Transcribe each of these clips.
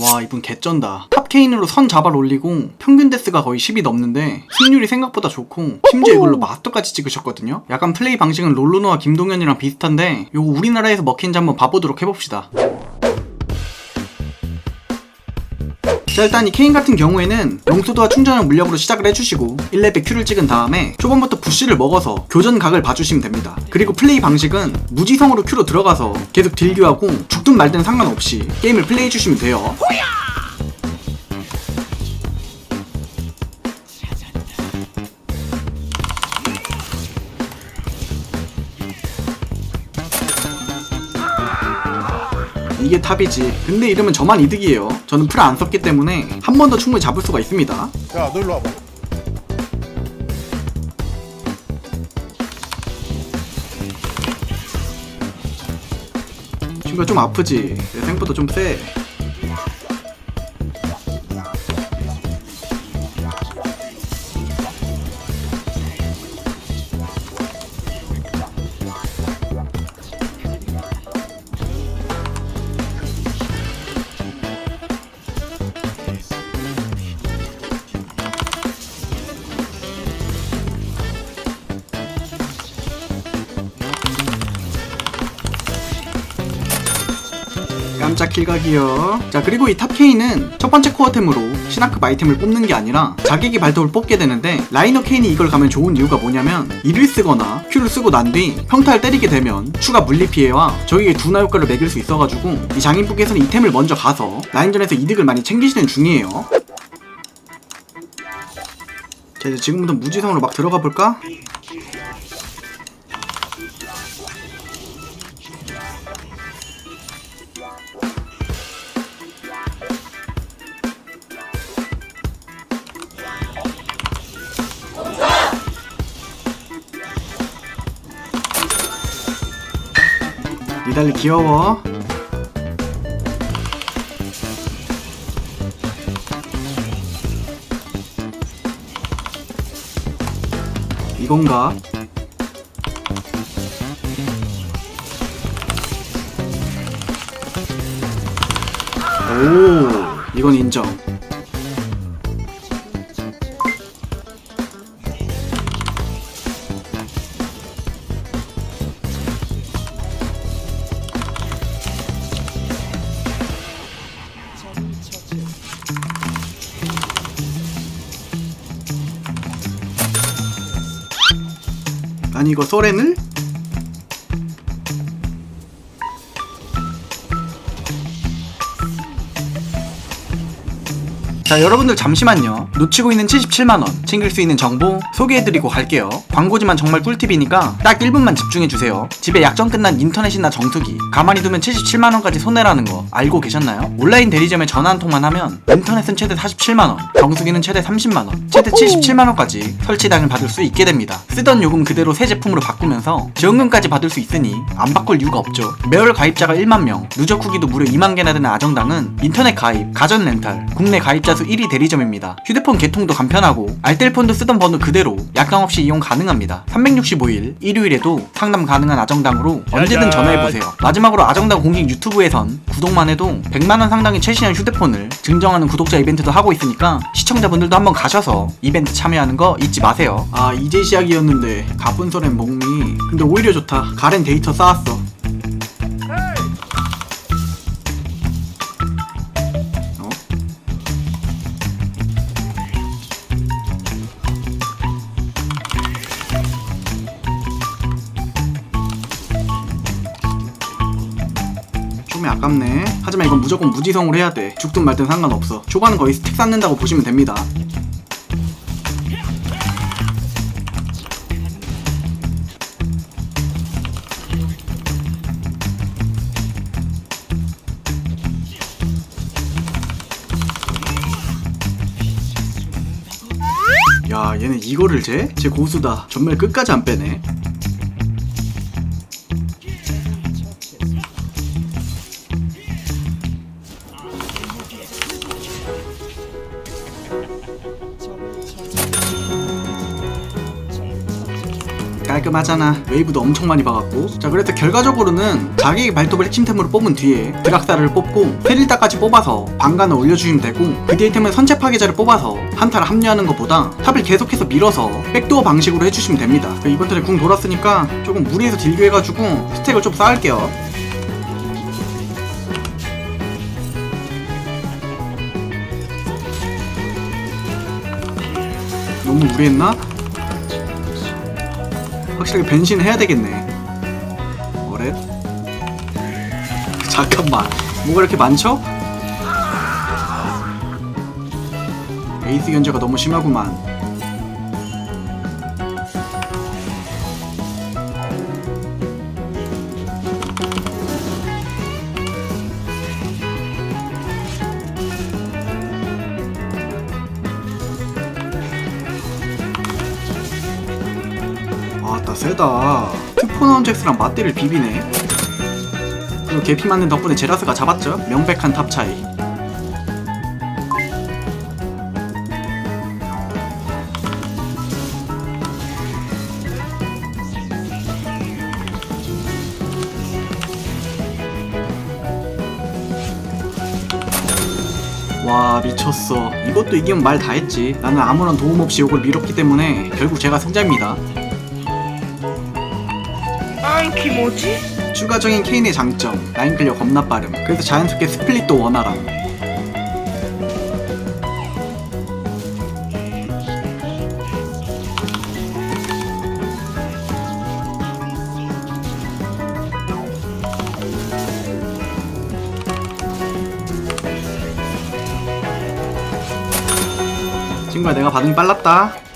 와 이분 개쩐다. 탑케인으로 선 잡아 올리고 평균 데스가 거의 10이 넘는데 승률이 생각보다 좋고 심지어 이걸로 마스터까지 찍으셨거든요. 약간 플레이 방식은 롤루노와 김동현이랑 비슷한데 요거 우리나라에서 먹힌지 한번 봐보도록 해봅시다 자 일단 이 케인 같은 경우에는 영소도와 충전형 물력으로 시작을 해주시고 1레벨 Q를 찍은 다음에 초반부터 부시를 먹어서 교전 각을 봐주시면 됩니다. 그리고 플레이 방식은 무지성으로 Q로 들어가서 계속 딜교하고 죽든 말든 상관없이 게임을 플레이해주시면 돼요 이게 탑이지. 근데 이러면 저만 이득이에요. 저는 풀 안 썼기 때문에 한 번 더 충분히 잡을 수가 있습니다. 야, 너 일로 와봐. 친구가 좀 아프지. 내 생보다 좀세 깜짝 킬각이요. 자 그리고 이 탑케인은 첫 번째 코어템으로 신화급 아이템을 뽑는 게 아니라 자기기 발톱을 뽑게 되는데 라이너 케인이 이걸 가면 좋은 이유가 뭐냐면 이를 쓰거나 Q를 쓰고 난 뒤 평타를 때리게 되면 추가 물리 피해와 적에게 둔화 효과를 매길 수 있어가지고 이 장인북에서는 이템을 먼저 가서 라인전에서 이득을 많이 챙기시는 중이에요. 자 이제 지금부터 무지성으로 막 들어가 볼까? 달리 귀여워. 이건가? 오, 이건 인정. 아니 이거 소렌을? 자 여러분들 잠시만요. 놓치고 있는 77만원 챙길 수 있는 정보 소개해드리고 갈게요. 광고지만 정말 꿀팁이니까 딱 1분만 집중해주세요. 집에 약정 끝난 인터넷이나 정수기 가만히 두면 77만원까지 손해라는 거 알고 계셨나요? 온라인 대리점에 전화 한 통만 하면 인터넷은 최대 47만원 정수기는 최대 30만원 최대 77만원까지 설치당을 받을 수 있게 됩니다. 쓰던 요금 그대로 새 제품으로 바꾸면서 지원금까지 받을 수 있으니 안 바꿀 이유가 없죠. 매월 가입자가 1만 명 누적 후기도 무려 2만 개나 되는 아정당은 인터넷 가입, 가전 렌탈, 국내 가입자 수 1위 대리점입니다. 휴대폰 개통도 간편하고 알뜰폰도 쓰던 번호 그대로 약정 없이 이용 가능합니다. 365일 일요일에도 상담 가능한 아정당으로 언제든 전화해보세요. 마지막으로 아정당 공식 유튜브에선 구독만 해도 100만원 상당의 최신형 휴대폰을 증정하는 구독자 이벤트도 하고 있으니까 시청자분들도 한번 가셔서 이벤트 참여하는 거 잊지 마세요. 아 이제 시작이었는데 가쁜 소렌 목미 근데 오히려 좋다. 가렌 데이터 쌓았어. 어? 아깝네. 하지만 이건 무조건 무지성으로 해야 돼. 죽든 말든 상관없어. 초반은 거의 스택 쌓는다고 보시면 됩니다. 야, 얘네 이거를 재? 쟤 고수다. 전멸 끝까지 안 빼네. 깔끔하잖아. 웨이브도 엄청 많이 박았고. 자 그래서 결과적으로는 자기의 발톱을 핵심템으로 뽑은 뒤에 드락사를 뽑고 페릴다까지 뽑아서 방간을 올려주시면 되고 그 뒤에 템은 선체 파괴자를 뽑아서 한타를 합류하는 것보다 탑을 계속해서 밀어서 백도어 방식으로 해주시면 됩니다. 그 이번 턴에 궁 돌았으니까 조금 무리해서 딜교 해가지고 스택을 좀 쌓을게요. 너무 무리했나? 확실히 변신을 해야 되겠네. 어렛? 잠깐만. 뭐가 이렇게 많죠? 에이스 견제가 너무 심하구만. 세다. 트포나운 잭스랑 맞대를 비비네. 그리고 개피 맞는 덕분에 제라스가 잡았죠? 명백한 탑 차이. 와 미쳤어. 이것도 이기면 말 다 했지. 나는 아무런 도움 없이 이걸 밀었기 때문에 결국 제가 승자입니다 안키 뭐지? 추가적인 케인의 장점 라인 클리어 겁나 빠름. 그래서 자연스럽게 스플릿도 원활함. 친구야 내가 반응이 빨랐다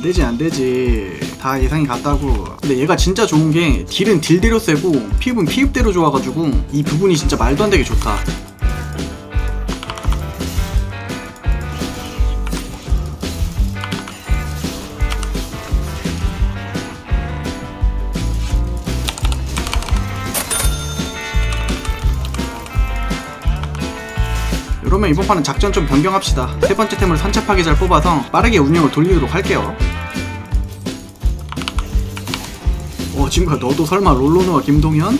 안 되지 안 되지 다 예상이 같다고 근데 얘가 진짜 좋은 게 딜은 딜대로 세고 피읍은 피읍대로 좋아가지고 이 부분이 진짜 말도 안 되게 좋다 이러면 이번 판은 작전 좀 변경합시다. 세 번째 템을 선착하게 잘 뽑아서 빠르게 운영을 돌리도록 할게요. 어, 친구야, 너도 설마 롤로노와 김동현?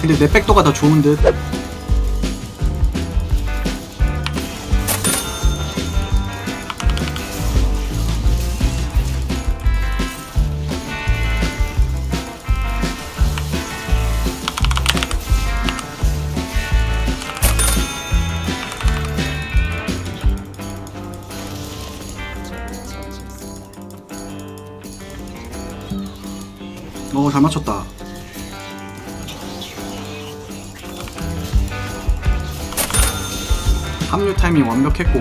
근데 내 백도가 더 좋은 듯. 잘 맞췄다. 합류 타이밍 완벽했고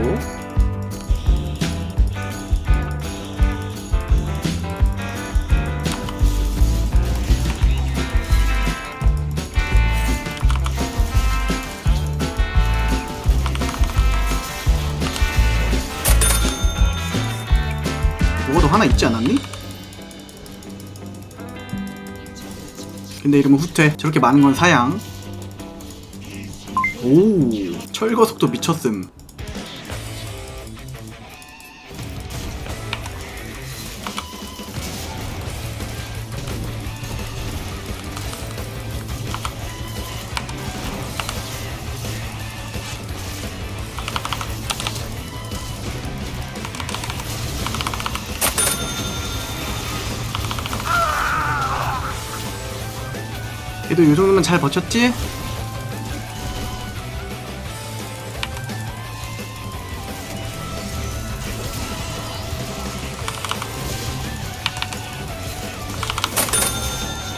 더 하나 있지 않았니? 근데 이름은 후퇴. 저렇게 많은 건 사양. 오 철거 속도 미쳤음 그래도 이 정도면 잘 버텼지?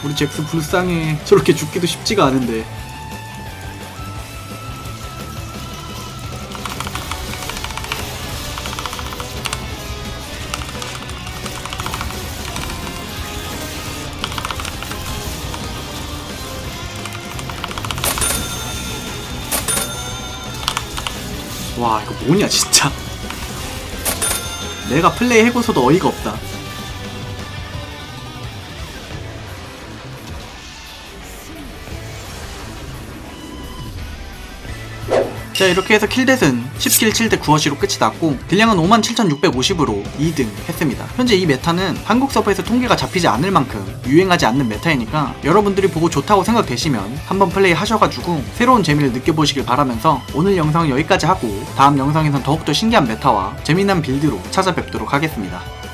우리 잭스 불쌍해. 저렇게 죽기도 쉽지가 않은데. 와 이거 뭐냐 진짜? 내가 플레이 해고서도 어이가 없다. 자 이렇게 해서 킬댓은 10킬 7대 9어시로 끝이 났고 딜량은 57,650으로 2등 했습니다. 현재 이 메타는 한국 서버에서 통계가 잡히지 않을 만큼 유행하지 않는 메타이니까 여러분들이 보고 좋다고 생각되시면 한번 플레이 하셔가지고 새로운 재미를 느껴보시길 바라면서 오늘 영상은 여기까지 하고 다음 영상에선 더욱더 신기한 메타와 재미난 빌드로 찾아뵙도록 하겠습니다